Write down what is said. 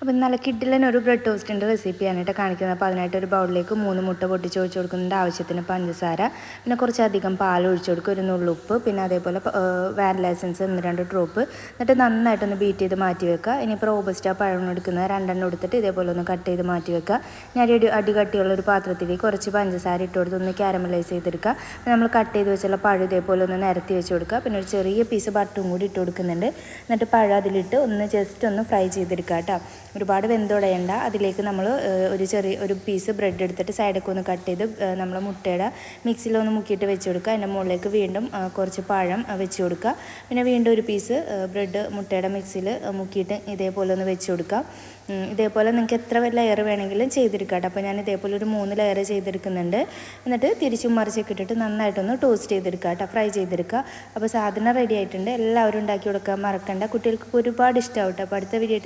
അപ്പം നല്ല കിഡിലൻ ഒരു ബ്രെഡ് ടോസ്റ്റിന്റെ റെസിപ്പിയാണ് കാണിക്കുന്നത്. അപ്പോൾ അതിനായിട്ട് ഒരു ബൗളിലേക്ക് മൂന്ന് മുട്ട പൊട്ടിച്ച് ഒഴിച്ച് കൊടുക്കുന്നുണ്ട്. ആവശ്യത്തിന് പഞ്ചസാര പിന്നെ കുറച്ചധികം പാൽ ഒഴിച്ച് കൊടുക്കുക ഒരു നുള്ളുപ്പ് പിന്നെ അതേപോലെ വാനില എസൻസ് ഒന്ന് രണ്ട് ഡ്രോപ്പ് എന്നിട്ട് നന്നായിട്ടൊന്ന് ബീറ്റ് ചെയ്ത് മാറ്റി വെക്കുക. ഇനിയിപ്പോൾ റോബസ്റ്റ പഴം എടുക്കുന്നത് രണ്ടെണ്ണം എടുത്തിട്ട് ഇതേപോലെ ഒന്ന് കട്ട് ചെയ്ത് മാറ്റി വെക്കുക. ഞാൻ അടി അടി കട്ടിയുള്ള ഒരു പാത്രത്തിലേക്ക് കുറച്ച് പഞ്ചസാര ഇട്ട് കൊടുത്ത് ഒന്ന് ക്യാരമലൈസ് ചെയ്തെടുക്കുക. നമ്മൾ കട്ട് ചെയ്ത് വെച്ചുള്ള പഴം ഇതേപോലെ ഒന്ന് നിരത്തി വെച്ച് കൊടുക്കുക. പിന്നെ ഒരു ചെറിയ പീസ് ബട്ടറും കൂടി ഇട്ട് കൊടുക്കുന്നുണ്ട്. എന്നിട്ട് പഴം അതിലിട്ട് ഒന്ന് ജസ്റ്റ് ഒന്ന് ഫ്രൈ ചെയ്തെടുക്കുക കേട്ടോ. ഒരുപാട് വെന്തുടയണ്ട അതിലേക്ക് നമ്മൾ ഒരു ചെറിയ ഒരു പീസ് ബ്രെഡ് എടുത്തിട്ട് സൈഡൊക്കെ ഒന്ന് കട്ട് ചെയ്ത് നമ്മൾ മുട്ടയുടെ മിക്സിയിലൊന്ന് മുക്കിയിട്ട് വെച്ച് കൊടുക്കുക അതിന്റെ മുകളിലേക്ക് വീണ്ടും കുറച്ച് പഴം വെച്ച് കൊടുക്കുക പിന്നെ വീണ്ടും ഒരു പീസ് ബ്രെഡ് മുട്ടയുടെ മിക്സിയിൽ മുക്കിയിട്ട് ഇതേപോലെ ഒന്ന് വെച്ച് കൊടുക്കുക ഇതേപോലെ നിങ്ങൾക്ക് എത്ര ലെയർ വേണമെങ്കിലും ചെയ്തെടുക്കാം അപ്പോൾ ഞാൻ ഇതേപോലെ ഒരു മൂന്ന് ലെയർ ചെയ്തെടുക്കുന്നുണ്ട്. എന്നിട്ട് തിരിച്ചും മറിച്ചൊക്കെ ഇട്ടിട്ട് നന്നായിട്ടൊന്ന് ടോസ്റ്റ് ചെയ്തെടുക്കുക കേട്ടോ ഫ്രൈ ചെയ്തെടുക്കുക അപ്പോൾ സാധനം റെഡി ആയിട്ടുണ്ട്. എല്ലാവരും ഉണ്ടാക്കി കൊടുക്കാൻ മറക്കണ്ട. കുട്ടികൾക്ക് ഒരുപാട് ഇഷ്ടമാവും കേട്ടോ അപ്പോൾ അടുത്ത വീഡിയോ